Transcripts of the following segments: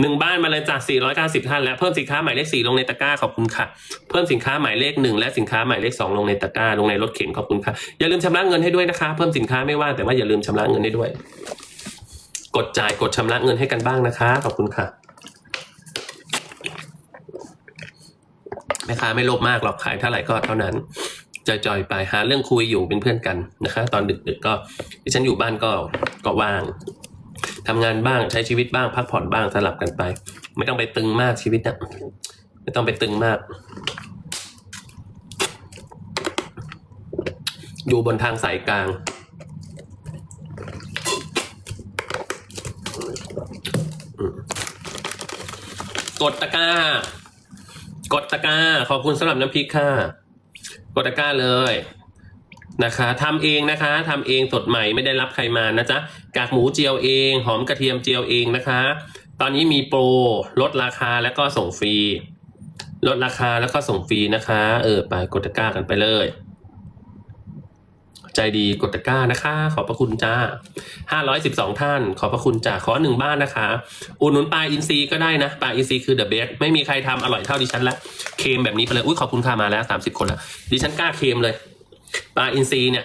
หนึ่งบ้านมาเลยจาก490 ท่านแล้ว เพิ่มสินค้าหมายเลขสี่ลงในตะกร้าขอบคุณค่ะ เพิ่มสินค้าหมายเลขหนึ่งและสินค้าหมายเลขสองลงในตะกร้าลงในรถเข็นขอบคุณค่ะ อย่าลืมชำระเงินให้ด้วยนะคะ เพิ่มสินค้าไม่ว่าแต่ว่าอย่าลืมชำระเงินให้ด้วย กดจ่ายกดชำระเงินให้กันบ้างนะคะขอบคุณค่ะแม่ค้าไม่โลภมากหรอกขายเท่าไหร่ก็เท่านั้นจอยๆไปหาเรื่องคุยอยู่เป็นเพื่อนกันนะคะ ตอนดึกๆก็ดิฉันอยู่บ้านก็ก็ว่าง ทำงานบ้างใช้ชีวิตบ้าง พักผ่อนบ้างสลับกันไป ไม่ต้องไปตึงมากชีวิตนะไม่ต้องไปตึงมาก อยู่บนทางสายกลาง กดตะกร้ากดตะกร้าขอบคุณสำหรับน้ำพริกค่ะ กดตะกร้าเลย นะคะทำเองนะคะทำเองสดใหม่ไม่ได้รับใครมานะจ๊ะกากหมูเจียวเอง หอมกระเทียมเจียวเองนะคะ ตอนนี้มีโปรลดราคาแล้วก็ส่งฟรีลดราคาแล้วก็ส่งฟรีนะคะ เออไปกดตะกร้ากันไปเลย ใจดีกดตะกร้านะคะ ขอบพระคุณจ้าห้าร้อยสิบสองท่าน ขอบพระคุณจ้าขอหนึ่งบ้านนะคะ อุดหนุนปลาอินทรีก็ได้นะปลาอินทรีคือเดอะเบสไม่มีใครทำอร่อยเท่าดิฉันละเค็มแบบนี้ไปเลยอุ้ยขอบคุณค่ะมาแล้วสามสิบคนละดิฉันกล้าเค็มเลย ปลาอินทรีเนี่ย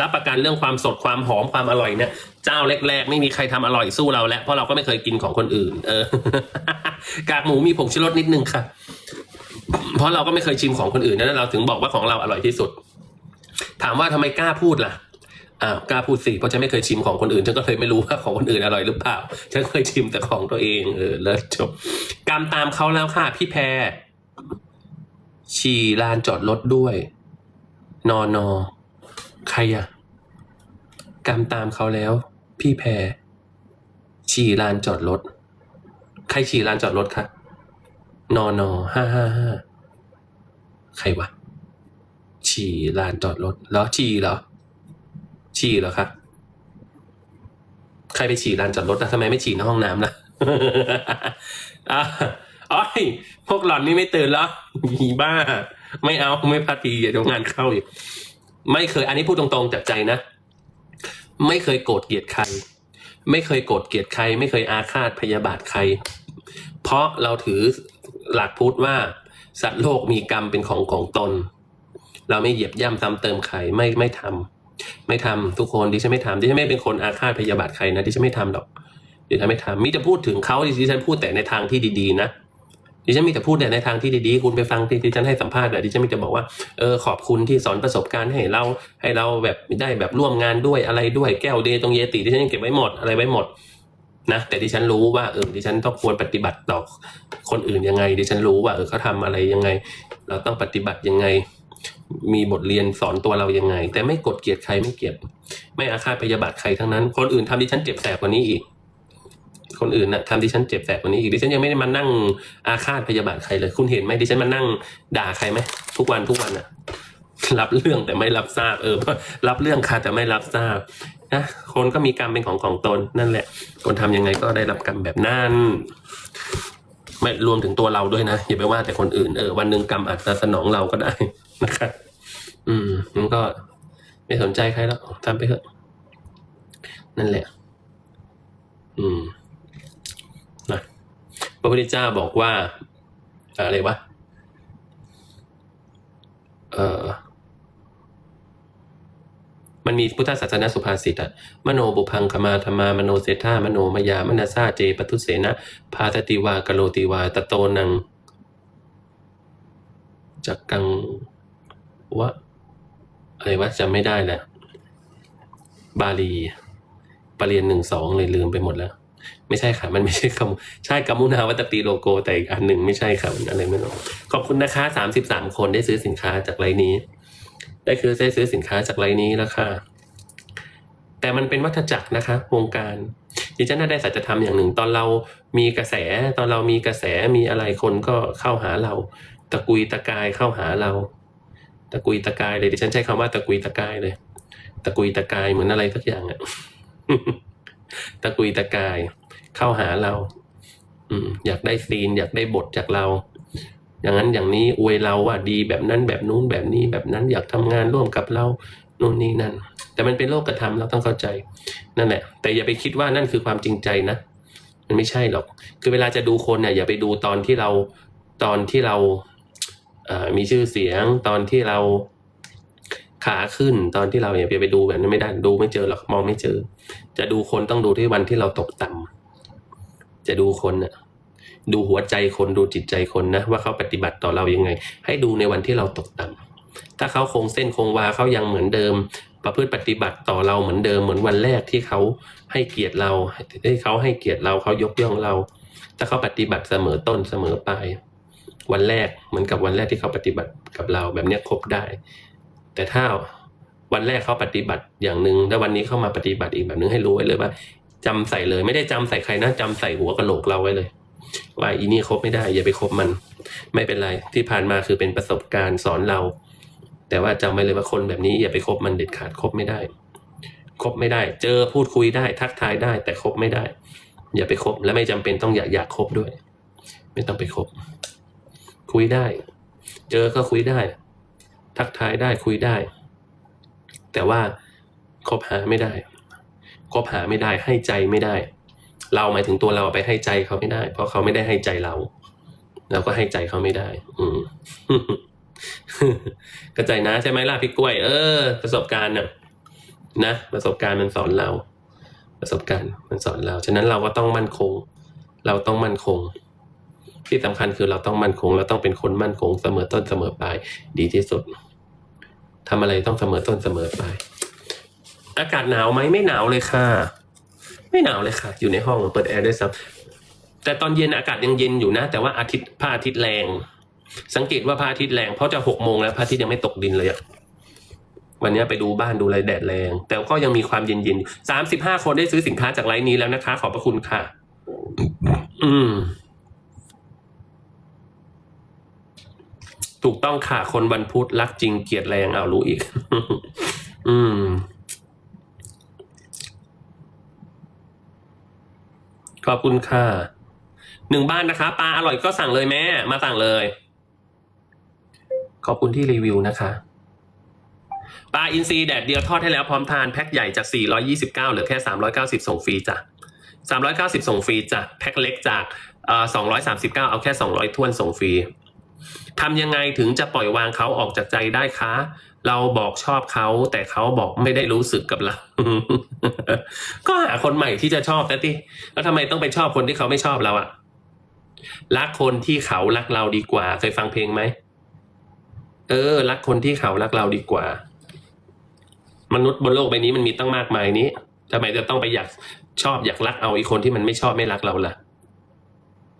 รับประกันเรื่องความสดความหอมความอร่อยเนี่ยเจ้าแรกๆ ไม่มีใครทำอร่อยสู้เราแล้วเพราะเราก็ไม่เคยกินของคนอื่น เออกากหมูมีผงชูรสนิดนึงค่ะ เพราะเราก็ไม่เคยชิมของคนอื่นนั้นเราถึงบอกว่าของเราอร่อยที่สุด ถามว่าทำไมกล้าพูดล่ะอ้าวกล้าพูดสิเพราะฉันไม่เคยชิมของคนอื่นฉันก็เลยไม่รู้ว่าของคนอื่นอร่อยหรือเปล่าฉันเคยชิมแต่ของตัวเองเออเลยจบกำตามเขาแล้วค่ะพี่แพรฉี่ลานจอดรถด้วย นอนอ ใครอะกำตามเขาแล้ว พี่แพร ฉี่ลานจอดรถ ใครฉี่ลานจอดรถคะนอนอห้าห้าห้าใครวะ ฉี่ลานจอดรถแล้วฉี่เหรอ ฉี่เหรอคะใครไปฉี่ลานจอดรถอะทำไมไม่ฉี่ในห้องน้ำล่ะอะอ้อพวกหล่อนนี่ไม่ตื่นแล้วหีบ้า ไม่เอาไม่พาทีอย่าเดี๋ยวงานเข้าอีกไม่เคย อันนี้พูดตรงๆจากใจนะ ไม่เคยโกรธเกลียดใคร ไม่เคยโกรธเกลียดใคร ไม่เคยอาฆาตพยาบาทใคร เพราะเราถือหลักพุทธว่า สัตว์โลกมีกรรมเป็นของของตน เราไม่เหยียบย่ำซ้ำเติมใครไม่ไม่ทำไม่ทำทุกคนดิฉันไม่ทำดิฉันไม่เป็นคนอาฆาตพยาบาทใครนะดิฉันไม่ทำหรอกดิฉันไม่ทำมิจะพูดถึงเขาดิฉันพูดแต่ในทางที่ดีๆนะ ดิฉันมีแต่พูดแต่ในทางที่ดีๆ คุณไปฟังที่ดิฉันให้สัมภาษณ์อะดิฉันมีแต่บอกว่าเออขอบคุณที่สอนประสบการณ์ให้เราให้เราแบบได้แบบร่วมงานด้วยอะไรด้วยแก้วเดย์ตรงเยติดิฉันยังเก็บไว้หมดอะไรไว้หมดนะแต่ดิฉันรู้ว่าเออดิฉันต้องควรปฏิบัติต่อคนอื่นยังไง ดิฉันรู้ว่าเออเขาทำอะไรยังไง เราต้องปฏิบัติยังไง มีบทเรียนสอนตัวเรายังไง แต่ไม่กดเกลียดใครไม่เกลียดไม่อาฆาตพยาบาทใครทั้งนั้น คนอื่นทำดิฉันเจ็บแสบกว่านี้อีก คนอื่นน่ะทำดิฉันเจ็บแสบกว่านี้อีกดิฉันยังไม่ได้มานั่งอาฆาตพยาบาทใครเลย คุณเห็นไหมดิฉันมานั่งด่าใครไหมทุกวันทุกวันอะรับเรื่องแต่ไม่รับทราบ เออ รับเรื่องค่ะแต่ไม่รับทราบนะคนก็มีกรรมเป็นของของตนนั่นแหละ คนทำยังไงก็ได้รับกรรมแบบนั้นไม่รวมถึงตัวเราด้วยนะอย่าไปว่าแต่คนอื่นเออวันหนึ่งกรรมอาจจะสนองเราก็ได้นะครับ อืมมันก็ไม่สนใจใครแล้วทำไปเถอะนั่นแหละ อืม พระพุทธเจ้าบอกว่าอะไรวะเออมันมีพุทธศาสนาสุภาษิตอะมโนบุพังคมาธรรมามโนเศรษฐามโนมยามนาซาเจปทุเสนะพาตติวากโลติวาตะโตนังจักกังวะอะไรวะจำไม่ได้แหละบาลีปรเริญญาหนึ่งสองเลยลืมไปหมดแล้ว ไม่ใช่ค่ะ มันไม่ใช่คำใช่กัมมุนาวัตตีโลโกแต่อีกอันหนึ่งไม่ใช่ค่ะมันอะไรไม่รู้ขอบคุณนะคะสามสิบสามคนได้ซื้อสินค้าจากไลน์นี้ ได้คือได้ซื้อสินค้าจากไลน์นี้แล้วค่ะ แต่มันเป็นวัฏจักรนะคะวงการดิฉันน่าได้สัจธรรมอย่างหนึ่ง ตอนเรามีกระแส ตอนเรามีกระแสมีอะไรคนก็เข้าหาเรา ตะกุยตะกายเข้าหาเรา ตะกุยตะกายเลยดิฉันใช้คำว่าตะกุยตะกายเลย ตะกุยตะกายเหมือนอะไรสักอย่างอะตะกุยตะกาย เข้าหาเรา อืม อยากได้ซีน อยากได้บทจากเรา อย่างนั้นอย่างนี้อวยเราว่าดีแบบนั้นแบบนู้นแบบนี้แบบนั้นอยากทำงานร่วมกับเรานู่นนี่นั่น แต่มันเป็นโลกธรรมเราต้องเข้าใจ นั่นแหละ แต่อย่าไปคิดว่านั่นคือความจริงใจนะมันไม่ใช่หรอก คือเวลาจะดูคนเนี่ยอย่าไปดูตอนที่เราตอนที่เรามีชื่อเสียงตอนที่เราขาขึ้นตอนที่เราอย่าไปดูแบบนั้นไม่ได้ดูไม่เจอหรอกมองไม่เจอ จะดูคนต้องดูที่วันที่เราตกต่ำ จะดูคนน่ะดูหัวใจคนดูจิตใจคนนะ ว่าเขาปฏิบัติต่อเรายังไง ให้ดูในวันที่เราตกต่ำถ้าเขาคงเส้นคงวาเขายังเหมือนเดิม ประพฤติปฏิบัติต่อเราเหมือนเดิมเหมือนวันแรกที่เขาให้เกียรติเราให้เขาให้เกียรติเราเขายกย่องเรา ถ้าเขาปฏิบัติเสมอต้นเสมอปลายวันแรกเหมือนกับวันแรกที่เขาปฏิบัติกับเราแบบนี้ครบได้ แต่ถ้าวันแรกเขาปฏิบัติอย่างหนึ่งแล้ววันนี้เข้ามาปฏิบัติอีกแบบนึงให้รู้ไว้เลยว่า จำใส่เลย ไม่ได้จำใส่ใครนะจำใส่หัวกะโหลกเราไว้เลย ว่าอีนี่คบไม่ได้ อย่าไปคบมัน ไม่เป็นไรที่ผ่านมาคือเป็นประสบการณ์สอนเรา แต่ว่าจำไว้เลยว่าคนแบบนี้ อย่าไปคบมันเด็ดขาดคบไม่ได้คบไม่ได้ เจอพูดคุยได้ ทักทายได้ แต่คบไม่ได้ อย่าไปคบและไม่จำเป็นต้องอยากอยากคบด้วย ไม่ต้องไปคบคุยได้ เจอก็คุยได้ ทักทายได้คุยได้ แต่ว่าคบหาไม่ได้ คบหาไม่ได้ให้ใจไม่ได้ เราหมายถึงตัวเราไปให้ใจเขาไม่ได้ เพราะเขาไม่ได้ให้ใจเรา เราก็ให้ใจเขาไม่ได้ อืมเข้าใจนะใช่ไหมล่ะพี่กล้วย เออ ประสบการณ์น่ะนะประสบการณ์มันสอนเรา ประสบการณ์มันสอนเรา ฉะนั้นเราก็ต้องมั่นคง เราต้องมั่นคง ที่สำคัญคือเราต้องมั่นคง เราต้องเป็นคนมั่นคง เสมอต้นเสมอปลายดีที่สุดทำอะไรต้องเสมอต้นเสมอปลาย อากาศหนาวไหมไม่หนาวเลยค่ะ ไม่หนาวเลยค่ะ อยู่ในห้องเปิดแอร์ด้วยซ้ำแต่ตอนเย็นอากาศยังเย็นอยู่นะ แต่ว่าอาทิตย์พระอาทิตย์แรง สังเกตว่าพระอาทิตย์แรงเพราะจะหกโมงแล้วพระอาทิตย์ยังไม่ตกดินเลยอะวันนี้ไปดูบ้านดูอะไรแดดแรง แต่ก็ยังมีความเย็นๆสามสิบห้าคนได้ซื้อสินค้าจากไลน์นี้แล้วนะคะ ขอบพระคุณค่ะ อืม ถูกต้องค่ะ คนวันพุธรักจริงเกลียดแรงเอารู้อีก อืม ขอบคุณค่ะหนึ่งบ้านนะคะปลาอร่อยก็สั่งเลยแม่ มาสั่งเลย ขอบคุณที่รีวิวนะคะปลาอินทรีแดดเดียวทอดให้แล้วพร้อมทานแพ็คใหญ่จาก 429เหลือแค่ 390 ส่งฟรีจ้ะ390 ส่งฟรีจ้ะแพ็คเล็กจากเอ่อ239 เอาแค่ 200ท้วนส่งฟรีทำยังไงถึงจะปล่อยวางเขาออกจากใจได้คะ เราบอกชอบเขาแต่เขาบอกไม่ได้รู้สึกกับเรา ก็หาคนใหม่ที่จะชอบแต่ที่แล้วทำไมต้องไปชอบคนที่เขาไม่ชอบเราอะรักคนที่เขารักเราดีกว่า เคยฟังเพลงไหมเออ รักคนที่เขารักเราดีกว่า มนุษย์บนโลกใบนี้มันมีตั้งมากมายนี้ทำไมจะต้องไปอยากชอบอยากรักเอาอีกคนที่มันไม่ชอบไม่รักเราล่ะ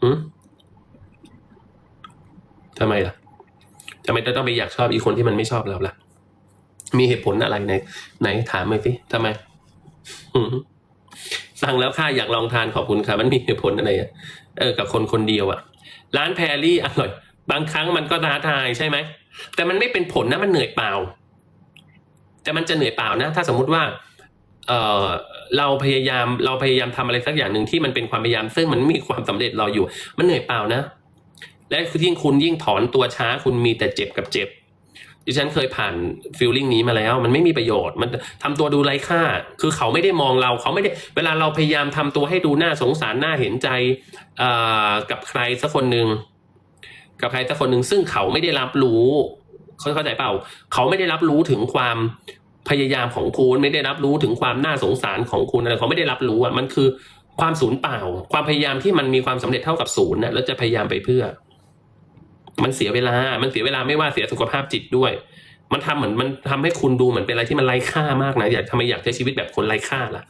อืมทำไมล่ะทำไมจะต้องไปอยากชอบอีกคนที่มันไม่ชอบเราล่ะ มีเหตุผลอะไรไหนไหนถามมาสิทำไมสั่งแล้วค่ะอยากลองทานขอบคุณค่ะ มันมีเหตุผลอะไรอะเออกับคนคนเดียวอะ ร้านแพรรี่อร่อย บางครั้งมันก็ท้าทายใช่ไหมแต่มันไม่เป็นผลนะมันเหนื่อยเปล่า แต่มันจะเหนื่อยเปล่านะ ถ้าสมมุติว่า เออเราพยายามเราพยายามทำอะไรสักอย่างหนึ่งที่มันเป็นความพยายาม ซึ่งมันมีความสำเร็จรออยู่ มันเหนื่อยเปล่านะ และยิ่งคุณยิ่งถอนตัวช้าคุณมีแต่เจ็บกับเจ็บ ดิฉันเคยผ่านฟีลลิ่งนี้มาแล้ว มันไม่มีประโยชน์ มันทำตัวดูไร้ค่า คือเขาไม่ได้มองเราเขาไม่ได้ เวลาเราพยายามทำตัวให้ดูน่าสงสารน่าเห็นใจกับใครสักคนหนึ่งกับใครสักคนหนึ่งซึ่งเขาไม่ได้รับรู้เขาเข้าใจเปล่า เขาไม่ได้รับรู้ถึงความพยายามของคุณไม่ได้รับรู้ถึงความน่าสงสารของคุณอะไรเขาไม่ได้รับรู้อะมันคือความศูนย์เปล่า ความพยายามที่มันมีความสำเร็จเท่ากับศูนย์นะแล้วจะพยายามไปเพื่อ มันเสียเวลา มันเสียเวลาไม่ว่าเสียสุขภาพจิตด้วย มันทำเหมือนมันทำให้คุณดูเหมือนเป็นอะไรที่มันไร้ค่ามากนะอยากทำไมอยากใช้ชีวิตแบบคนไร้ค่าล่ะ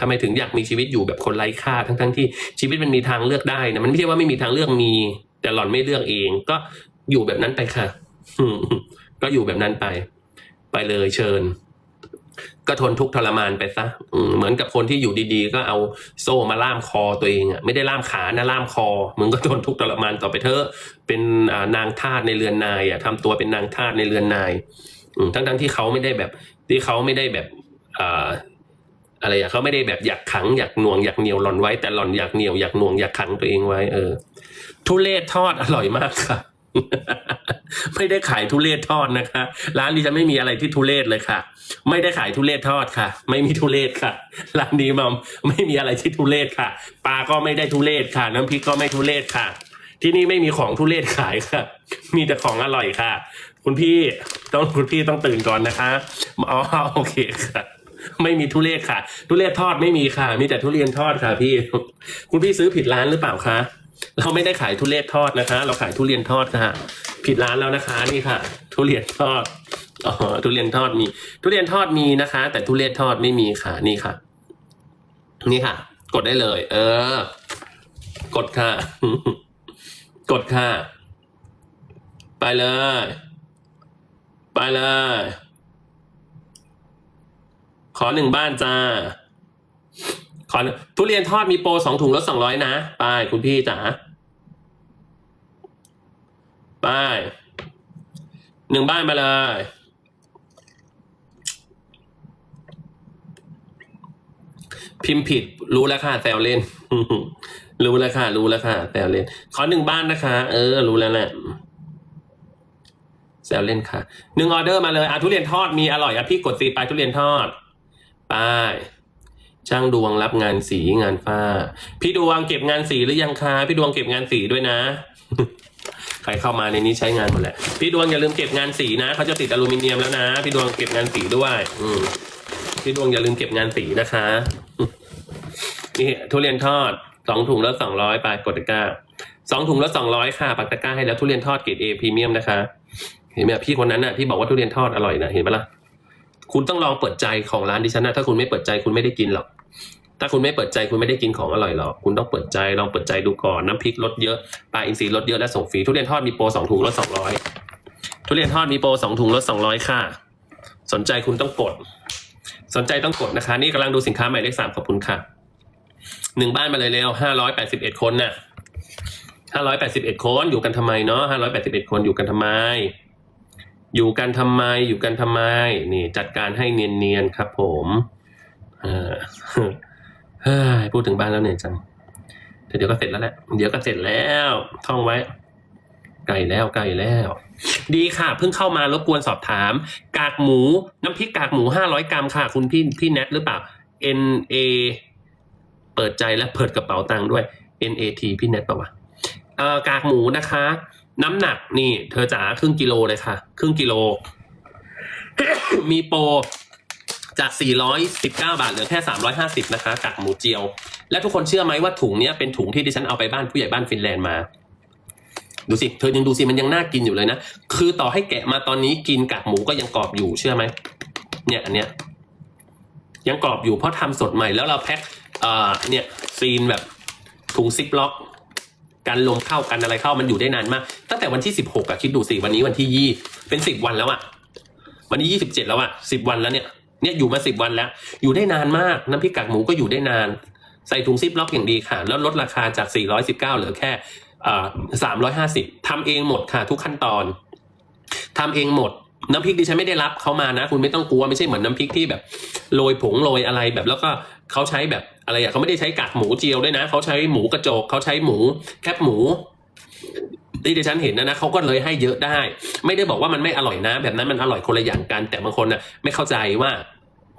ทำไมถึงอยากมีชีวิตอยู่แบบคนไร้ค่า ทั้งทั้งๆที่ชีวิตมันมีทางเลือกได้นะมันไม่ใช่ว่าไม่มีทางเลือกมี แต่หล่อนไม่เลือกเอง ก็อยู่แบบนั้นไปค่ะก็อยู่แบบนั้นไป ไปเลยเชิญ ก็ทนทุกข์ทรมานไปซะเหมือนกับคนที่อยู่ดีๆ ก็เอาโซ่มาล่ามคอตัวเองอะไม่ได้ล่ามขานะล่ามคอ มึงก็ทนทุกข์ทรมานต่อไปเถอะเป็นนางทาสในเรือนนายอะทำตัวเป็นนางทาสในเรือนนายทั้งๆที่เขาไม่ได้แบบ ที่เขาไม่ได้แบบอ่าอะไรอะเขาไม่ได้แบบอยากขังอยากหน่วงอยากเหนียวหล่อนไว้แต่หล่อนอยากเหนียวอยากหน่วงอยากขังตัวเองไว้ เออ ทุเรศทอดอร่อยมากค่ะ ไม่ได้ขายทุเรศทอดนะคะ ร้านนี้จะไม่มีอะไรที่ทุเรศเลยค่ะ ไม่ได้ขายทุเรศทอดค่ะ ไม่มีทุเรศค่ะ ร้านนี้มัมไม่มีอะไรที่ทุเรศค่ะ ปลาก็ไม่ได้ทุเรศค่ะ น้ำพริกก็ไม่ทุเรศค่ะ ที่นี่ไม่มีของทุเรศขายค่ะ มีแต่ของอร่อยค่ะ คุณพี่ต้องคุณพี่ต้องตื่นก่อนนะคะอ๋อโอเคค่ะไม่มีทุเรศค่ะ ทุเรศทอดไม่มีค่ะ มีแต่ทุเรียนทอดค่ะ พี่ คุณพี่ซื้อผิดร้านหรือเปล่าคะ เราไม่ได้ขายทุเรศทอดนะคะ เราขายทุเรียนทอดค่ะ ผิดร้านแล้วนะคะนี่ค่ะ ทุเรียนทอดอ๋อทุเรียนทอดมี ทุเรียนทอดมีนะคะ แต่ทุเรียนทอดไม่มีค่ะ นี่ค่ะ นี่ค่ะ กดได้เลย เออ กดค่ะ กดค่ะ ไปเลย ไปเลย ขอหนึ่งบ้านจ้า ขอหนึ่งทุเรียนทอดมีโปรสองถุงลดสองร้อยนะไปคุณพี่จ๋าไปหนึ่งบ้านมาเลย พิมพ์ผิดรู้แล้วค่ะแซวเล่น รู้แล้วค่ะ รู้แล้วค่ะแซวเล่น ขอหนึ่งบ้านนะคะ เออ รู้แล้วแหละแซวเล่นค่ะหนึ่งออเดอร์มาเลยอะทุเรียนทอดมีอร่อยอะพี่กดสีไปทุเรียนทอดไป ช่างดวงรับงานสีงานฝ้า พี่ดวงเก็บงานสีหรือยังคะพี่ดวงเก็บงานสีด้วยนะ ใครเข้ามาในนี้ใช้งานหมดแหละพี่ดวงอย่าลืมเก็บงานสีนะเขาจะติดอลูมิเนียมแล้วนะ พี่ดวงเก็บงานสีด้วย อืมพี่ดวงอย่าลืมเก็บงานสีนะคะนี่ทุเรียนทอดสองถุงละสองร้อยไปกดตะกร้าสองถุงละสองร้อยค่ะปักตะกร้าให้แล้วทุเรียนทอดเกรดเอพรีเมียมนะคะ เห็นไหมพี่คนนั้นน่ะที่บอกว่าทุเรียนทอดอร่อยนะเห็นปะล่ะ คุณต้องลองเปิดใจของร้านดิฉันนะถ้าคุณไม่เปิดใจคุณไม่ได้กินหรอก ถ้าคุณไม่เปิดใจคุณไม่ได้กินของอร่อยหรอกคุณต้องเปิดใจลองเปิดใจดูก่อนน้ำพริกลดเยอะปลาอินทรีย์ลดเยอะและส่งฟรีทุเรียนทอดมีโปรสองถุงลดสองร้อยทุเรียนทอดมีโปรสองถุงลดสองร้อยค่ะ สนใจคุณต้องกด สนใจต้องกดนะคะ นี่กำลังดูสินค้าใหม่เลขสามขอบคุณค่ะหนึ่งบ้านมาเลยเร็วห้าร้อยแปดสิบเอ็ดคนน่ะห้าร้อยแปดสิบเอ็ดคนอยู่กันทำไมเนาะห้าร้อยแปดสิบเอ็ดคนอยู่กันทำไม อยู่กันทำไมอยู่กันทำไม นี่จัดการให้เนียนๆครับ ผมเออเฮ้ยพูดถึงบ้านแล้วเหนื่อยจังเดี๋ยวก็เสร็จแล้วแหละเดี๋ยวก็เสร็จแล้วท่องไว้ไก่แล้วไก่แล้ว ดีค่ะ เพิ่งเข้ามารบกวนสอบถาม กากหมูน้ำพริกกากหมูห้าร้อยกรัมค่ะ คุณพี่พี่แนทหรือเปล่า N A เปิดใจและเปิดกระเป๋าตังค์ด้วย N A T พี่แนทป่าวะเอ่อกากหมูนะคะ น้ำหนักนี่ เธอจ๋าครึ่งกิโลเลยค่ะ ครึ่งกิโล มีโปรจาก 419 บาทเหลือแค่ 350 นะคะกากหมูเจียว และทุกคนเชื่อไหมว่าถุงนี้เป็นถุงที่ดิฉันเอาไปบ้านผู้ใหญ่บ้านฟินแลนด์มา ดูสิ เธอยังดูสิมันยังน่ากินอยู่เลยนะ คือต่อให้แกะมาตอนนี้กินกากหมูก็ยังกรอบอยู่เชื่อไหม เนี่ยอันเนี้ยยังกรอบอยู่เพราะทำสดใหม่แล้วเราแพ็คเอ่อเนี่ยซีนแบบถุงซิปล็อก กันลมเข้ากันอะไรเข้ามันอยู่ได้นานมาก ตั้งแต่วันที่สิบหกอะคิดดูสิวันนี้วันที่ยี่เป็นสิบวันแล้วอะวันนี้ยี่สิบเจ็ดแล้วอะสิบวันแล้วเนี่ยเนี่ยอยู่มาสิบวันแล้ว อยู่ได้นานมากน้ำพริกกากหมูก็อยู่ได้นาน ใส่ถุงซิปล็อกอย่างดีค่ะ แล้วลดราคาจากสี่ร้อยสิบเก้าเหลือแค่สามร้อยห้าสิบทำเองหมดค่ะ ทุกขั้นตอนทำเองหมด น้ำพริกดิฉันไม่ได้รับเขามานะ คุณไม่ต้องกลัวไม่ใช่เหมือนน้ำพริกที่แบบโรยผงโรยอะไรแบบแล้วก็ เขาใช้แบบอะไรอะเขาไม่ได้ใช้กากหมูเจียวด้วยนะ เขาใช้หมูกระโจกเขาใช้หมูแคบหมูที่ดิฉันเห็นนะนะเขาก็เลยให้เยอะได้ ไม่ได้บอกว่ามันไม่อร่อยนะ แบบนั้นมันอร่อยคนละอย่างกัน แต่บางคนน่ะไม่เข้าใจว่า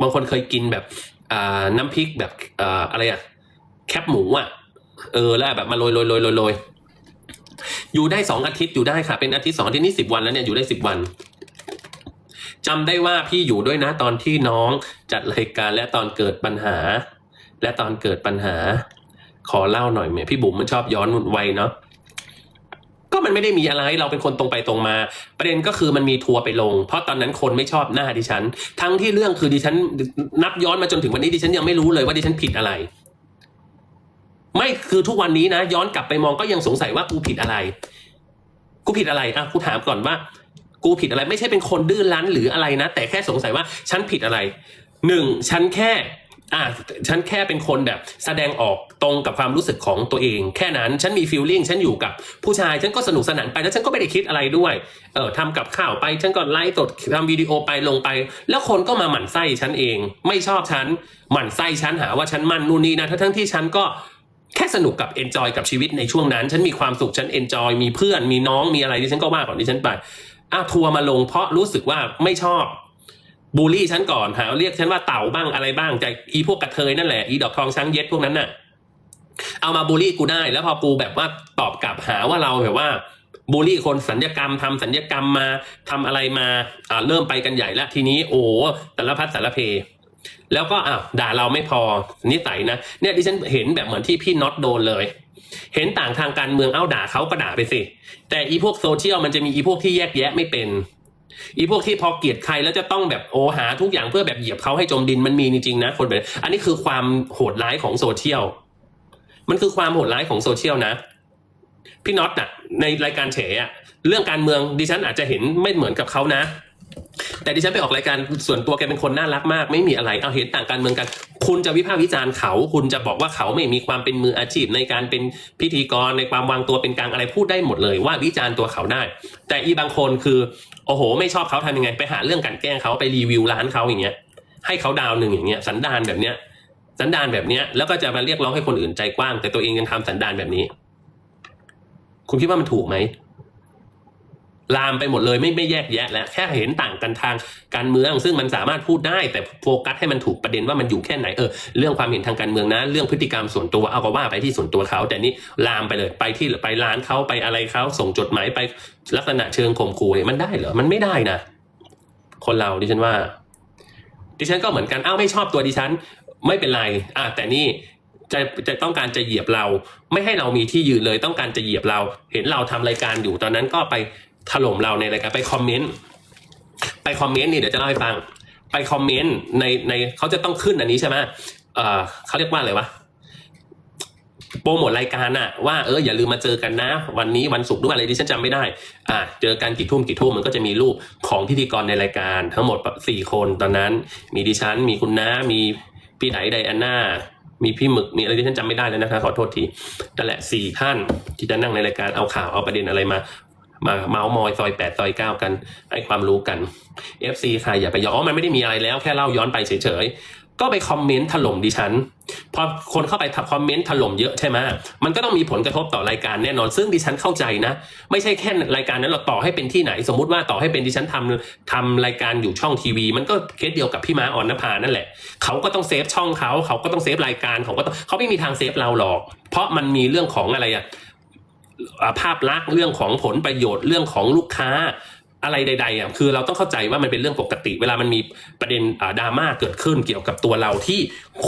บางคนเคยกินแบบน้ำพริกแบบออะไรอะแคบหมูอะเออแล้วแบบมาโรยโรยโรยโรยอยู่ได้สองอาทิตย์อยู่ได้ค่ะ เป็นอาทิตย์สองอาทิตย์นี่สิบวันแล้วเนี่ยอยู่ได้สิบวัน จำได้ว่าพี่อยู่ด้วยนะตอนที่น้องจัดรายการและตอนเกิดปัญหา และตอนเกิดปัญหา ขอเล่าหน่อยไหมพี่บุ๋มมันชอบย้อนวัยเนาะก็มันไม่ได้มีอะไรเราเป็นคนตรงไปตรงมา ประเด็นก็คือมันมีทัวร์ไปลง เพราะตอนนั้นคนไม่ชอบหน้าดิฉัน ทั้งที่เรื่องคือดิฉันนับย้อนมาจนถึงวันนี้ดิฉันยังไม่รู้เลยว่าดิฉันผิดอะไร ไม่คือทุกวันนี้นะ ย้อนกลับไปมองก็ยังสงสัยว่ากูผิดอะไร กูผิดอะไรอะกูถามก่อนว่า กูผิดอะไร ไม่ใช่เป็นคนดื้อรั้นหรืออะไรนะ แต่แค่สงสัยว่าฉันผิดอะไรหนึ่งฉันแค่อะฉันแค่เป็นคนแบบ แสดงออกตรงกับความรู้สึกของตัวเอง แค่นั้นฉันมีฟีลลิ่งฉันอยู่กับผู้ชาย ฉันก็สนุกสนานไปแล้วฉันก็ไม่ได้คิดอะไรด้วยเออทำกับข้าวไป ฉันก็ไลฟ์สดทำวิดีโอไปลงไป แล้วคนก็มาหมั่นไส้ฉันเอง ไม่ชอบฉันหมั่นไส้ฉันหาว่าฉันมันนู่นนี่นะทั้งที่ฉันก็แค่สนุกกับเอนจอยกับชีวิตในช่วงนั้น ฉันมีความสุขฉันเอนจอยมีเพื่อนมีน้องมีอะไรที่ฉันก็ว่าก่อนที่ฉันไป อ้าวทัวร์มาลงเพราะรู้สึกว่าไม่ชอบบูลลี่ฉันก่อนหาเรียกฉันว่าเต่าบ้างอะไรบ้างจากอีพวกกระเทยนั่นแหละอีดอกทองช้างเย็ดพวกนั้นน่ะ เอามาบูลลี่กูได้ แล้วพอกูแบบว่าตอบกลับหาว่าเราแบบว่าบูลลี่คนสัญญกรรมทำสัญญกรรมมาทำอะไรมาอ่าเริ่มไปกันใหญ่แล้วทีนี้โอ้สารพัดสารเพ แล้วก็อ้าวด่าเราไม่พอนิสัยนะเนี่ยดิฉันเห็นแบบเหมือนที่พี่น็อตโดนเลย เห็นต่างทางการเมืองเอ้าด่าเขาก็ด่าไปสิ แต่อีพวกโซเชียลมันจะมีอีพวกที่แยกแยะไม่เป็น อีพวกที่พอเกลียดใครแล้วจะต้องแบบโอหาทุกอย่างเพื่อแบบเหยียบเขาให้จมดินมันมีจริงๆนะคนแบบอันนี้คือความโหดร้ายของโซเชียล มันคือความโหดร้ายของโซเชียลนะ พี่น็อตอะในรายการเฉอะเรื่องการเมืองดิฉันอาจจะเห็นไม่เหมือนกับเขานะ แต่ดิฉันไปออกรายการส่วนตัวแกเป็นคนน่ารักมาก ไม่มีอะไรเอาเห็นต่างการเมืองกัน คุณจะวิพากษ์วิจารณ์เขา คุณจะบอกว่าเขาไม่มีความเป็นมืออาชีพในการเป็นพิธีกรในความวางตัวเป็นกลางอะไรพูดได้หมดเลยว่าวิจารณ์ตัวเขาได้ แต่อีบางคนคือโอ้โห ไม่ชอบเขาทำยังไง ไปหาเรื่องกันแกล้งเขาไปรีวิวร้านเขาอย่างเงี้ย ให้เขาดาวหนึ่งอย่างเงี้ยสันดานแบบเนี้ย สันดานแบบเนี้ยแล้วก็จะมาเรียกร้องให้คนอื่นใจกว้าง แต่ตัวเองยังทำสันดานแบบนี้ คุณคิดว่ามันถูกไหม ลามไปหมดเลยไม่ไม่แยกแยะแล้วแค่เห็นต่างกันทางการเมือง ซึ่งมันสามารถพูดได้แต่โฟกัสให้มันถูกประเด็นว่ามันอยู่แค่ไหนเออเรื่องความเห็นทางการเมืองนะ เรื่องพฤติกรรมส่วนตัวเอาก็ว่าไปที่ส่วนตัวเขา แต่นี่ลามไปเลยไปที่ไปร้านเขาไปอะไรเขาส่งจดหมายไปลักษณะเชิงข่มขู่เนี่ยมันได้เหรอมันไม่ได้นะ คนเราดิฉันว่า ดิฉันก็เหมือนกันอ้าวไม่ชอบตัวดิฉัน ไม่เป็นไรอะแต่นี่จะจะต้องการจะเหยียบเรา ไม่ให้เรามีที่ยืนเลยต้องการจะเหยียบเรา เห็นเราทำรายการอยู่ตอนนั้นก็ไป ถล่มเราในรายการไปคอมเมนต์ไปคอมเมนต์นี่เดี๋ยวจะเล่าให้ฟัง ไปคอมเมนต์ในในเขาจะต้องขึ้นอันนี้ใช่ไหมเออเขาเรียกว่าอะไรวะโปรโมทรายการอะว่าเอออย่าลืมมาเจอกันนะ วันนี้วันศุกร์ด้วยอะไรดิฉันจำไม่ได้อ่าเจอกันกี่ทุ่มกี่ทุ่มมันก็จะมีรูปของพิธีกรในรายการ ทั้งหมดสี่คนตอนนั้น มีดิฉัน มีคุณน้ามีพี่ไหนไดอาน่ามีพี่หมึกมีอะไรที่ฉันจำไม่ได้เลยนะคะขอโทษทีนั่นแหละสี่ท่านที่จะนั่งในรายการเอาข่าวเอาประเด็นอะไรมา มาเมาส์มอยซอยแปดซอยเก้ากัน ให้ความรู้กัน FC ค่ะอย่าไปย้อนอ๋อมันไม่ได้มีอะไรแล้วแค่เล่าย้อนไปเฉยๆ ก็ไปคอมเมนต์ถล่มดิฉัน พอคนเข้าไปคอมเมนต์ถล่มเยอะใช่ไหมมันก็ต้องมีผลกระทบต่อรายการแน่นอน ซึ่งดิฉันเข้าใจนะ ไม่ใช่แค่รายการนั้นเราต่อให้เป็นที่ไหน สมมุติว่าต่อให้เป็นดิฉันทำทำรายการอยู่ช่องทีวี มันก็เคสเดียวกับพี่ม้าอ่อนนภานั่นแหละ เขาก็ต้องเซฟช่องเขาเขาก็ต้องเซฟรายการเขาก็ต้องเขาไม่มีทางเซฟเราหรอก เพราะมันมีเรื่องของอะไรอะ ภาพลักษณ์เรื่องของผลประโยชน์เรื่องของลูกค้าอะไรใดๆอะคือเราต้องเข้าใจว่ามันเป็นเรื่องปกติ เวลามันมีประเด็นดราม่าเกิดขึ้นเกี่ยวกับตัวเราที่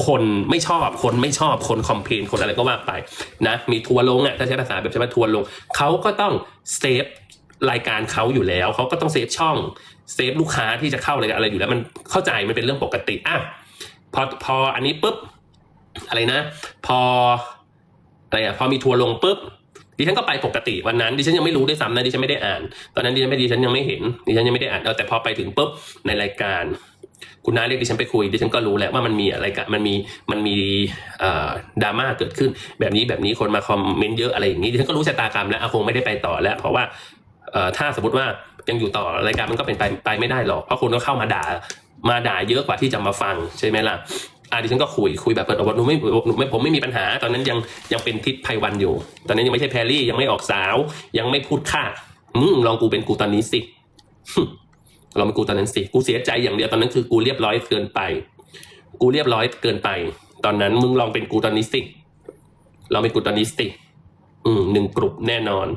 คนไม่ชอบคนไม่ชอบคนคอมเพลนคนอะไรก็ว่าไปนะมีทัวร์ลงอะถ้าใช้ภาษาแบบใช้ทัวร์ลงเขาก็ต้องเซฟรายการเขาอยู่แล้วเขาก็ต้องเซฟช่องเซฟลูกค้าที่จะเข้ารายการอะไรอยู่แล้วมันเข้าใจมันเป็นเรื่องปกติอะพอพออันนี้ปุ๊บอะไรนะ พออะไรอะพอมีทัวร์ลงปุ๊บ ดิฉันก็ไปปกติวันนั้นดิฉันยังไม่รู้ด้วยซ้ำนะดิฉันไม่ได้อ่าน ตอนนั้นดิฉันไม่ดิฉันยังไม่เห็นดิฉันยังไม่ได้อ่านเอาแต่พอไปถึงปุ๊บในรายการ คุณน้าเรียกดิฉันไปคุยดิฉันก็รู้แหละว่ามันมีอะไรกันมันมีมันมีดราม่าเกิดขึ้น แบบนี้แบบนี้คนมาคอมเมนต์เยอะอะไรอย่างนี้ดิฉันก็รู้ชะตากรรมแล้วอะคงไม่ได้ไปต่อแล้ว เพราะว่าถ้าสมมติว่ายังอยู่ต่อรายการมันก็เป็นไปไปไม่ได้หรอกเพราะคนก็เข้ามาด่ามาด่าเยอะกว่าที่จะมาฟังใช่ไหมล่ะ อะดิฉันก็คุยคุยแบบเปิดอกว่าหนูไม่หนูไม่ผมไม่มีปัญหา ตอนนั้นยังยังเป็นทิศไพวันอยู่ ตอนนั้นยังไม่ใช่แพรรี่ยังไม่ออกสาว ยังไม่พูดค่าอืมลองกูเป็นกูตอนนี้สิลองเป็นกูตอนนั้นสิกูเสียใจอย่างเดียวตอนนั้นคือกูเรียบร้อยเกินไป กูเรียบร้อยเกินไป ตอนนั้นมึงลองเป็นกูตอนนี้สิลองเป็นกูตอนนี้สิอืมหนึ่งกลุ่มแน่นอน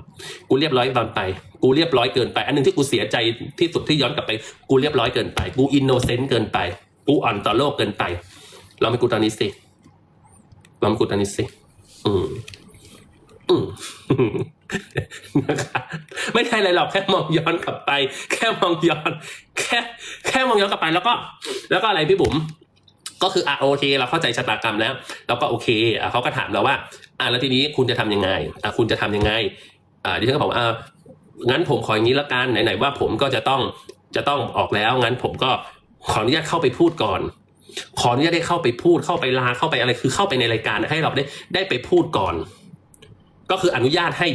กูเรียบร้อยตอนไป กูเรียบร้อยเกินไป อันหนึงที่กูเสียใจที่สุดที่ย้อนกลับไป กูเรียบร้อยเกินไป กูอินโนเซนต์เกินไป กูอ่อนต่อโลกเกินไป ลองเป็นกูตอนนี้สิลองเป็นกูตอนนี้สิอืมอืมนะคะไม่ใช่อะไรหรอกแค่มองย้อนกลับไป แค่มองย้อน แค่แค่มองย้อนกลับไปแล้วก็ แล้วก็อะไรพี่บุ๋มก็คืออะโอเค เราเข้าใจชะตากรรมแล้วเราก็โอเคอะเขาก็ถามเราว่า อะแล้วทีนี้คุณจะทำยังไงอะคุณจะทำยังไงอ่าดิฉันก็บอกว่าอะงั้นผมขออย่างนี้ละกันไหนๆว่าผมก็จะต้องจะต้องออกแล้วงั้นผมก็ขออนุญาตเข้าไปพูดก่อน ขออนุญาตได้เข้าไปพูดเข้าไปลาเข้าไปอะไรคือเข้าไปในรายการให้เราได้ได้ไปพูดก่อน ก็คืออนุญาตให้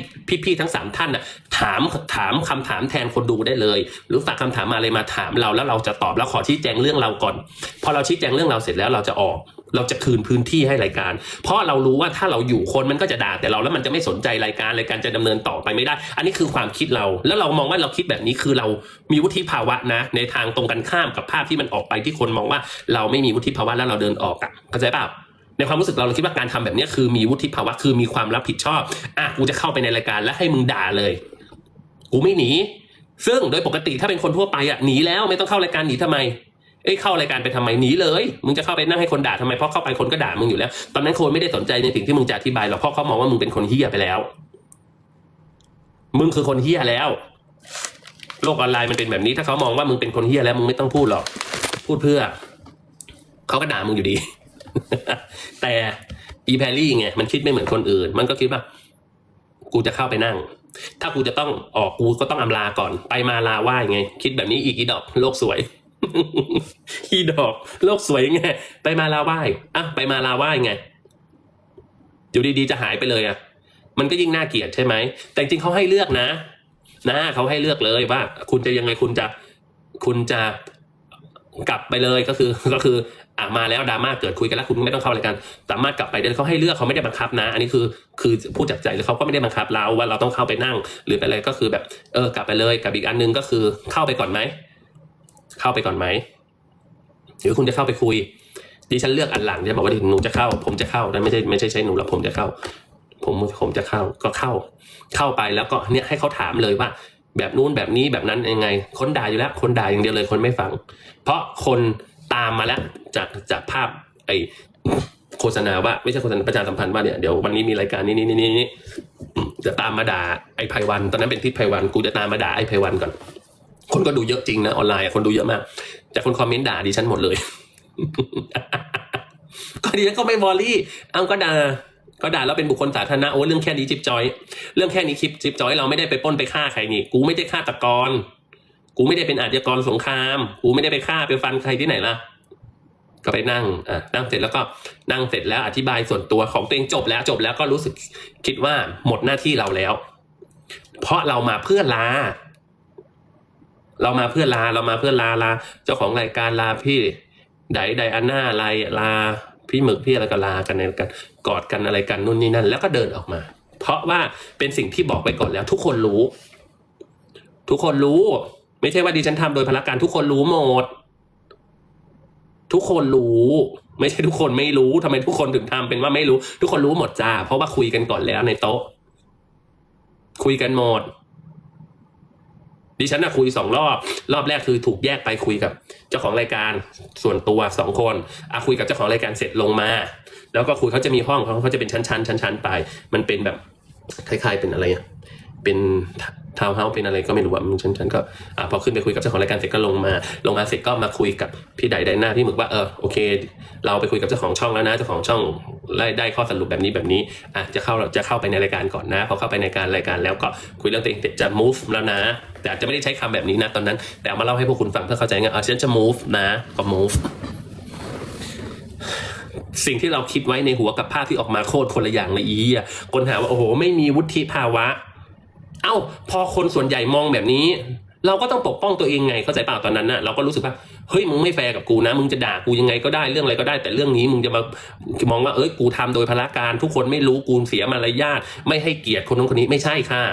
พี่ๆทั้งสามท่านน่ะถามถามคำถามแทนคนดูได้เลย หรือฝากคำถามมาอะไรมาถามเราแล้วเราจะตอบแล้วขอชี้แจงเรื่องเราก่อน พอเราชี้แจงเรื่องเราเสร็จแล้วเราจะออก เราจะคืนพื้นที่ให้รายการ เพราะเรารู้ว่าถ้าเราอยู่คนมันก็จะด่าแต่เราแล้วมันจะไม่สนใจรายการรายการจะดำเนินต่อไปไม่ได้ อันนี้คือความคิดเรา แล้วเรามองว่าเราคิดแบบนี้คือเรามีวุฒิภาวะนะ ในทางตรงกันข้ามกับภาพที่มันออกไปที่คนมองว่า เราไม่มีวุฒิภาวะแล้วเราเดินออกอะเข้าใจเปล่า ในความรู้สึกเราเราคิดว่าการทำแบบนี้คือมีวุฒิภาวะคือมีความรับผิดชอบอะกูจะเข้าไปในรายการแล้วให้มึงด่าเลย กูไม่หนี ซึ่งโดยปกติถ้าเป็นคนทั่วไปอะหนีแล้วไม่ต้องเข้ารายการหนีทำไมเอ้ยเข้ารายการไปทำไมหนีเลย มึงจะเข้าไปนั่งให้คนด่าทำไมเพราะเข้าไปคนก็ด่ามึงอยู่แล้ว ตอนนั้นคนไม่ได้สนใจในสิ่งที่มึงจะอธิบายหรอกเพราะเขามองว่ามึงเป็นคนเฮี้ยไปแล้ว มึงคือคนเฮี้ยแล้ว โลกออนไลน์มันเป็นแบบนี้ถ้าเขามองว่ามึงเป็นคนเฮี้ยแล้วมึงไม่ต้องพูดหรอก พูดเพื่อ เขาก็ด่ามึงอยู่ดี แต่อีแพรรี่ไงมันคิดไม่เหมือนคนอื่น มันก็คิดว่า กูจะเข้าไปนั่ง ถ้ากูจะต้องออกกูก็ต้องอำลาก่อน ไปมาลาไหว้ไง คิดแบบนี้อีกอีดอกโลกสวยอีดอก โลกสวยไง ไปมาลาไหว้อะไปมาลาไหว้ไงอยู่ดีๆจะหายไปเลยอะ มันก็ยิ่งน่าเกลียดใช่ไหม แต่จริงเขาให้เลือกนะ นะเขาให้เลือกเลยว่า คุณจะยังไงคุณจะ คุณจะกลับไปเลยก็คือ ก็คือ อะมาแล้วดราม่าเกิดคุยกันแล้วคุณไม่ต้องเข้ารายการสามารถกลับไปได้เขาให้เลือกเขาไม่ได้บังคับนะ อันนี้คือคือพูดจากใจเลยเขาก็ไม่ได้บังคับเราว่าเราต้องเข้าไปนั่ง หรือไปอะไรก็คือแบบเออกลับไปเลยกับอีกอันหนึงก็คือเข้าไปก่อนไหมเข้าไปก่อนไหมหรือคุณจะเข้าไปคุยดิฉันเลือกอันหลังจะบอกว่าหนูจะเข้า ผมจะเข้าแต่ไม่ใช่ไม่ใช่ใช้หนูหรอกผมจะเข้า ผมผมจะเข้าก็เข้า เข้าไปแล้วก็เนี่ยให้เขาถามเลยว่า แบบนู้นแบบนี้แบบนั้นยังไง คนด่าอยู่แล้ว คนด่าอย่างเดียวเลยคนไม่ฟัง เพราะคน ตามมาแล้วจากจากภาพไอโฆษณาว่าไม่ใช่โฆษณาประชาสัมพันธ์ว่าเนี่ยเดี๋ยววันนี้มีรายการนี้นี่นี่นี่จะตามมาด่าไอ้ไพวัน ตอนนั้นเป็นทิศไพวันกูจะตามมาด่าไอ้ไพวันก่อน คนก็ดูเยอะจริงนะออนไลน์คนดูเยอะมาก แต่คนคอมเมนต์ด่าดิฉันหมดเลยก็ดิฉันก็ไม่บอรี่เอาก็ด่าก็ด่าแล้วเป็นบุคคลสาธารณะโอ้เรื่องแค่นี้จิ๊บจอย เรื่องแค่นี้คลิปจิ๊บจอยเราไม่ได้ไปป้นไปฆ่าใครนี่ กูไม่ได้ฆ่าตะกร กูไม่ได้เป็นอาชญากรสงคราม กูไม่ได้ไปฆ่าไปฟันใครที่ไหนล่ะ ก็ไปนั่ง อะ นั่งเสร็จแล้วก็นั่งเสร็จแล้วอธิบายส่วนตัวของตัวเองจบแล้วจบแล้วก็รู้สึกคิดว่าหมดหน้าที่เราแล้ว เพราะเรามาเพื่อลา เรามาเพื่อลา เรามาเพื่อลาลา เจ้าของรายการลาพี่ไดไดอาน่าอะไรลาพี่หมึกพี่อะไรก็ลากันในกันกอดกันอะไรกันนู่นนี่นั่น แล้วก็เดินออกมา เพราะว่าเป็นสิ่งที่บอกไว้ก่อนแล้ว ทุกคนรู้ ทุกคนรู้ ไม่ใช่ว่าดิฉันทำโดยพละการทุกคนรู้หมด ทุกคนรู้ ไม่ใช่ทุกคนไม่รู้ทำไมทุกคนถึงทำเป็นว่าไม่รู้ ทุกคนรู้หมดจ้า เพราะว่าคุยกันก่อนแล้วในโต๊ะ คุยกันหมด ดิฉันนะคุยสองรอบ รอบแรกคือถูกแยกไปคุยกับ เจ้าของรายการส่วนตัวสองคนอะคุยกับเจ้าของรายการเสร็จลงมา แล้วก็คุยเขาจะมีห้องเขาเขาจะเป็นชั้นๆชั้นๆไป มันเป็นแบบคล้ายๆเป็นอะไรอะเป็น ทาวน์เฮาส์เป็นอะไรก็ไม่รู้ว่ามันชั้นก็พอขึ้นไปคุยกับเจ้าของรายการเสร็จก็ลงมา ลงมาเสร็จก็มาคุยกับพี่ไดไดหน้าพี่หมึกว่าเออโอเค เราไปคุยกับเจ้าของช่องแล้วนะเจ้าของช่องได้ได้ข้อสรุปแบบนี้แบบนี้อะจะเข้าจะเข้าไปในรายการก่อนนะพอเข้าไปในการรายการแล้วก็คุยเรื่องตัวเองจะ move แล้วนะ แต่อาจจะไม่ได้ใช้คำแบบนี้นะตอนนั้น แต่เอามาเล่าให้พวกคุณฟังเพื่อเข้าใจไงอะฉันจะ move นะก็ move สิ่งที่เราคิดไว้ในหัวกับภาพที่ออกมาโคตรคนละอย่างเลยอีอะคนหาว่าโอ้โหไม่มีวุฒิภาวะ เอ้าพอคนส่วนใหญ่มองแบบนี้ เราก็ต้องปกป้องตัวเองไงเข้าใจเปล่าตอนนั้นน่ะเราก็รู้สึกว่าเฮ้ยมึงไม่แฟร์กับกูนะ มึงจะด่ากูยังไงก็ได้เรื่องอะไรก็ได้ แต่เรื่องนี้มึงจะมามองว่าเอ้ยกูทำโดยพละการ ทุกคนไม่รู้กูเสียมารยาทไม่ให้เกียรติคนนั้นคนนี้ไม่ใช่ค่ะ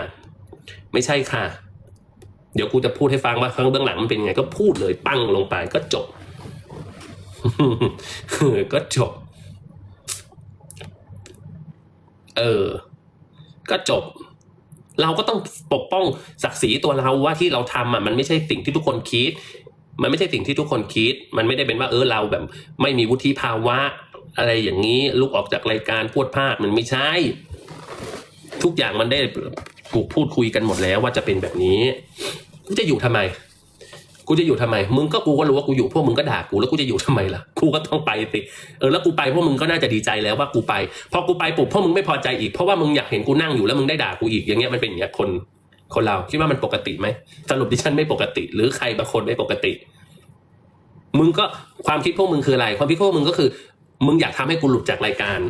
ไม่ใช่ค่ะ เดี๋ยวกูจะพูดให้ฟังว่าข้างเบื้องหลังมันเป็นไง ก็พูดเลยปั้งลงไปก็จบก็จบ เออ ก็จบ เราก็ต้องปกป้องศักดิ์ศรีตัวเราว่าที่เราทำอะมันไม่ใช่สิ่งที่ทุกคนคิด มันไม่ใช่สิ่งที่ทุกคนคิด มันไม่ได้เป็นว่าเออเราแบบ ไม่มีวุฒิภาวะ อะไรอย่างนี้ลุกออกจากรายการพูดพลาดมันไม่ใช่ ทุกอย่างมันได้ถูกพูดคุยกันหมดแล้วว่าจะเป็นแบบนี้จะอยู่ทำไม กูจะอยู่ทำไม มึงก็กูก็รู้ว่ากูอยู่พวกมึงก็ด่ากูแล้วกูจะอยู่ทำไมล่ะ กูก็ต้องไปสิเออแล้วกูไปพวกมึงก็น่าจะดีใจแล้วว่ากูไป พอกูไปปุ๊บพวกมึงไม่พอใจอีกเพราะว่ามึงอยากเห็นกูนั่งอยู่แล้วมึงได้ด่ากูอีกอย่างเงี้ยมันเป็นอย่างเงี้ยคนคนเราคิดว่ามันปกติไหมสรุปดิฉันไม่ปกติ หรือใครบางคนไม่ปกติ มึงก็ความคิดพวกมึงคืออะไร ความคิดพวกมึงก็คือ มึงอยากทำให้กูหลุดจากรายการ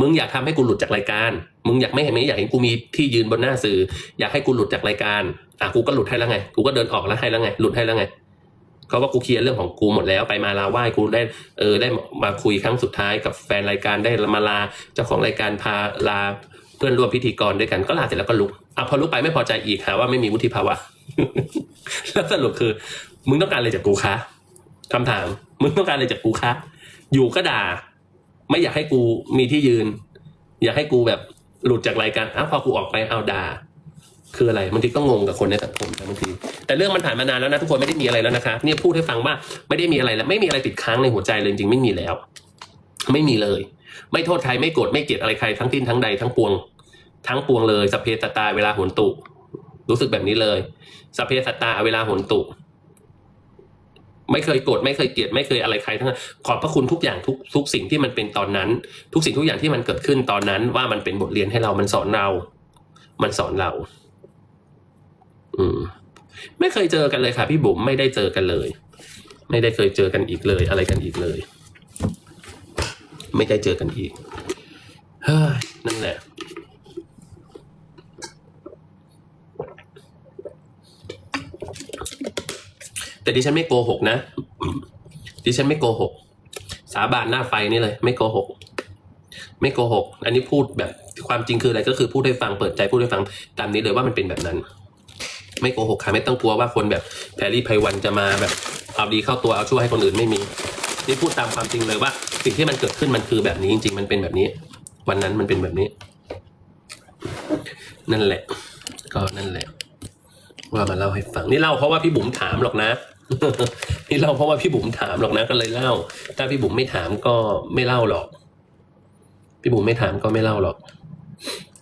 มึงอยากทำให้กูหลุดจากรายการ มึงอยากไม่เห็นไม่อยากเห็นกูมีที่ยืนบนหน้าสื่อ อยากให้กูหลุดจากรายการอะกูก็หลุดให้แล้วไง กูก็เดินออกแล้วให้แล้วไง หลุดให้แล้วไงเขาว่ากูเคลียร์เรื่องของกูหมดแล้วไปมาลาไหว้กูได้เออได้มาคุยครั้งสุดท้ายกับแฟนรายการได้มาลาเจ้าของรายการพาลาเพื่อนร่วมพิธีกรด้วยกันก็ลาเสร็จแล้วก็ลุกอะพอลุกไปไม่พอใจอีกหาว่าไม่มีวุฒิภาวะแล้วสรุปคือ มึงต้องการอะไรจากกูคะคำถาม มึงต้องการอะไรจากกูคะอยู่ก็ด่า ไม่อยากให้กูมีที่ยืน อยากให้กูแบบ หลุดจากรายการอ้าวพอกูออกไปเอาด่า คืออะไรบางทีก็งงกับคนในสังคมนะบางที แต่เรื่องมันผ่านมานานแล้วนะทุกคนไม่ได้มีอะไรแล้วนะคะเนี่ยพูดให้ฟังว่าไม่ได้มีอะไรแล้วไม่มีอะไรติดค้างในหัวใจเลยจริงๆไม่มีแล้ว ไม่มีเลย ไม่โทษใครไม่โกรธไม่เกลียดอะไรใครทั้งทิ้นทั้งใดทั้งปวง ทั้งปวงเลยสเพสตตาเวลาหนตุ รู้สึกแบบนี้เลยสเพสตตาเวลาหนตุ ไม่เคยโกรธไม่เคยเกลียดไม่เคยอะไรใครทั้งนั้นขอบพระคุณทุกอย่างทุกทุกสิ่งที่มันเป็นตอนนั้น ทุกสิ่งทุกอย่างที่มันเกิดขึ้นตอนนั้น ว่ามันเป็นบทเรียนให้เรามันสอนเรา มันสอนเรา อืม ไม่เคยเจอกันเลยค่ะ พี่บุ๋มไม่ได้เจอกันเลย ไม่ได้เคยเจอกันอีกเลย อะไรกันอีกเลย ไม่ได้เจอกันอีกเฮ้ยนั่นแหละ แต่ดิฉันไม่โกหกนะ ดิฉันไม่โกหก สาบานหน้าไฟนี่เลย ไม่โกหก ไม่โกหก อันนี้พูดแบบความจริงคืออะไรก็คือพูดให้ฟังเปิดใจพูดให้ฟังตามนี้เลยว่ามันเป็นแบบนั้น ไม่โกหกค่ะไม่ต้องกลัวว่าคนแบบแพรรี่ไพวันจะมาแบบเอาดีเข้าตัวเอาชั่วให้คนอื่นไม่มี นี่พูดตามความจริงเลยว่า สิ่งที่มันเกิดขึ้นมันคือแบบนี้จริงๆมันเป็นแบบนี้ วันนั้นมันเป็นแบบนี้ นั่นแหละ ก็นั่นแหละ ว่ามาเล่าให้ฟังนี่เล่าเพราะว่าพี่บุ๋มถามหรอกนะ นี่เล่าเพราะว่าพี่บุ๋มถามหรอกนะก็เลยเล่า ถ้าพี่บุ๋มไม่ถามก็ไม่เล่าหรอก พี่บุ๋มไม่ถามก็ไม่เล่าหรอก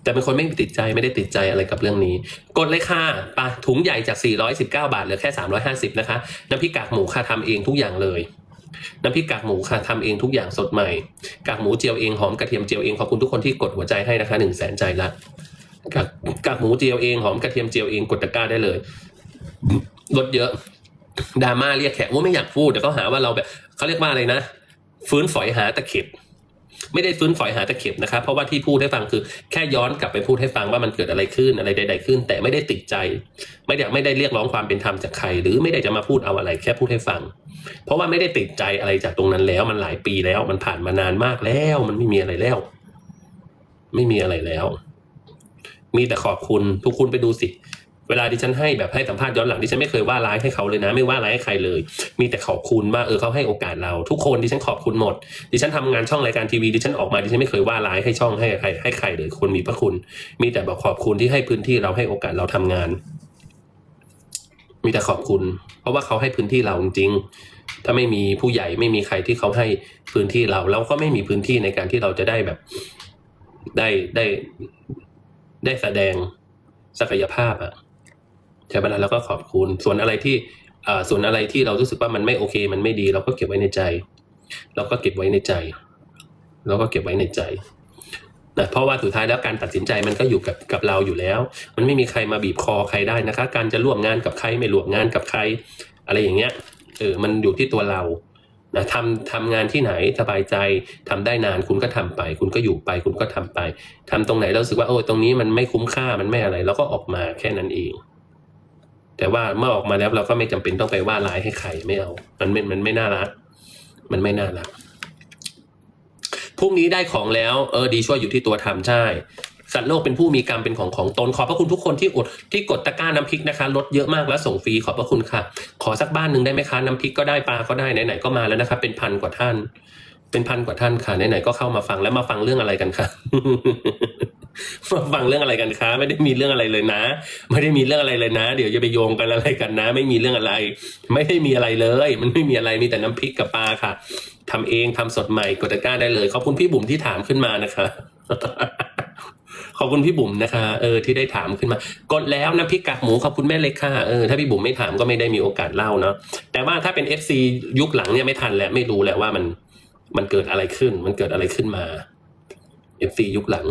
แต่เป็นคนไม่ติดใจไม่ได้ติดใจอะไรกับเรื่องนี้ กดเลยค่ะปะถุงใหญ่จาก 419 บาทเหลือแค่ 350 นะคะ น้ำพริกกากหมูค่ะทำเองทุกอย่างเลยน้ำพริกกากหมูค่ะทำเองทุกอย่างสดใหม่ กากหมูเจียวเองหอมกระเทียมเจียวเองขอบคุณทุกคนที่กดหัวใจให้นะคะหนึ่งแสนใจละกากกากหมูเจียวเองหอมกระเทียมเจียวเองกดตะกร้าได้เลยลดเยอะ ดราม่าเรียกแขกว่าไม่อยากพูดเดี๋ยวเขาหาว่าเราแบบเขาเรียกว่าอะไรนะ ฟื้นฝอยหาตะเข็บ ไม่ได้ฟื้นฝอยหาตะเข็บนะครับ เพราะว่าที่พูดให้ฟังคือ แค่ย้อนกลับไปพูดให้ฟังว่ามันเกิดอะไรขึ้นอะไรใด ๆ ขึ้น แต่ไม่ได้ติดใจ ไม่ได้ไม่ได้เรียกร้องความเป็นธรรมจากใคร หรือไม่ได้จะมาพูดเอาอะไร แค่พูดให้ฟัง เพราะว่าไม่ได้ติดใจอะไรจากตรงนั้นแล้ว มันหลายปีแล้ว มันผ่านมานานมากแล้ว มันไม่มีอะไรแล้ว ไม่มีอะไรแล้ว มีแต่ขอบคุณทุกคุณไปดูสิ เวลาดิฉันให้แบบให้สัมภาษณ์ย้อนหลังดิฉันไม่เคยว่าร้ายให้เขาเลยนะ ไม่ว่าร้ายให้ใครเลย มีแต่ขอบคุณว่าเออเขาให้โอกาสเรา ทุกคนดิฉันขอบคุณหมดดิฉันทำงานช่องรายการทีวีดิฉันออกมาดิฉันไม่เคยว่าร้ายให้ช่องให้ใครให้ใครเลยคนมีพระคุณ มีแต่บอกขอบคุณที่ให้พื้นที่เราให้โอกาสเราทำงาน มีแต่ขอบคุณ เพราะว่าเขาให้พื้นที่เราจริงถ้าไม่มีผู้ใหญ่ไม่มีใครที่เขาให้พื้นที่เราเราก็ไม่มีพื้นที่ในการที่เราจะได้แบบได้ได้ได้แสดงศักยภาพอะ ช่ไหมล่ะแล้วก็ขอบคุณ ส่วนอะไรที่ส่วนอะไรที่เรารู้สึกว่ามันไม่โอเค มันไม่ดีเราก็เก็บไว้ในใจ เราก็เก็บไว้ในใจ เราก็เก็บไว้ในใจนะเพราะว่าสุดท้ายแล้วการตัดสินใจมันก็อยู่กับกับเราอยู่แล้ว มันไม่มีใครมาบีบคอใครได้นะคะ การจะร่วมงานกับใครไม่ร่วมงานกับใคร อะไรอย่างเงี้ยเออมันอยู่ที่ตัวเรานะทำทำงานที่ไหนสบายใจทำได้นานคุณก็ทำไป คุณก็อยู่ไปคุณก็ทำไปทำตรงไหนเราสึกว่าโอ้ตรงนี้มันไม่คุ้มค่ามันไม่อะไรเราก็ออกมาแค่นั้นเอง แต่ว่าเมื่อออกมาแล้วเราก็ไม่จำเป็นต้องไปว่าร้ายให้ใครไม่เอา มันไม่มันไม่น่ารัก มันไม่น่ารักพรุ่งนี้ได้ของแล้วเออดีช่วยอยู่ที่ตัวทำใช่สัตว์โลกเป็นผู้มีกรรมเป็นของของตน ขอบพระคุณทุกคนที่อดที่กดตะกร้าน้ำพริกนะคะลดเยอะมากแล้วส่งฟรีขอบพระคุณค่ะ ขอสักบ้านหนึ่งได้ไหมคะน้ำพริกก็ได้ปลาก็ได้ไหนๆก็มาแล้วนะคะเป็นพันกว่าท่าน เป็นพันกว่าท่านค่ะไหนๆก็เข้ามาฟังแล้วมาฟังเรื่องอะไรกันคะมาฟังเรื่องอะไรกันคะไม่ได้มีเรื่องอะไรเลยนะ ไม่ได้มีเรื่องอะไรเลยนะ เดี๋ยวจะไปโยงกันอะไรกันนะ ไม่มีเรื่องอะไร ไม่ได้มีอะไรเลย มันไม่มีอะไรมีแต่น้ำพริกกับปลาค่ะทำเองทำสดใหม่กดตะกร้าได้เลยขอบคุณพี่บุ๋มที่ถามขึ้นมานะคะขอบคุณพี่บุ๋มนะคะเออที่ได้ถามขึ้นมา กดแล้วน้ำพริกกากหมูขอบคุณแม่เล็กค่ะเออถ้าพี่บุ๋มไม่ถามก็ไม่ได้มีโอกาสเล่าเนาะแต่ว่าถ้าเป็น FC ยุคหลังเนี่ยไม่ทันแล้วไม่รู้แหละว่ามัน มันเกิดอะไรขึ้น มันเกิดอะไรขึ้นมา FC ยุคหลัง